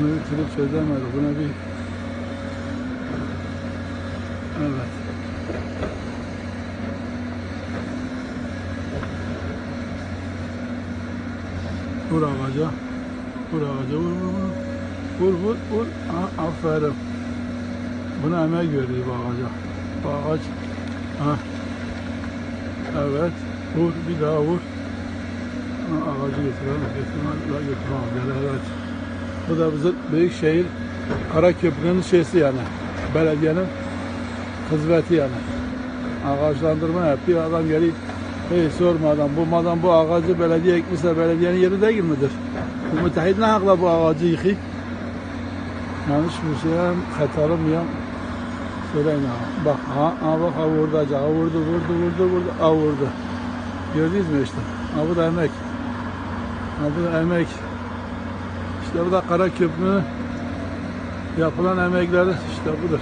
Bunu bir türlü çözemedik. Buna bir... Evet. Vur ağaca. Vur ağaca. Vur vur vur. Vur vur vur. Ha, aferin. Buna emek veriyor bu ağaca. Bu ağaç. Ha. Evet. Vur. Bir daha vur. Ağacı getirelim. Getirelim. Getirelim. Gel evet. Bu da bizim Büyükşehir Karaköprü'nün şeysi yani. Belediyenin hizmeti yani. Ağaçlandırma yapıyor. Adam geliyor. Hey sormadan bu madem bu ağacı belediye ekmişse belediyenin yeri değil midir? Bu müteahhit ne hakla bu ağacı yıkıyor? Yanlış bir şey hatalı mı ya? Söyleyin ha. Bak ha, ha bak ha vurdu. Ha vurdu vurdu vurdu vurdu. Ha vurdu. Gördünüz mü işte? Ha bu da emek. Ha bu da emek. İşte bu da Karaköprü yapılan emekleri işte budur.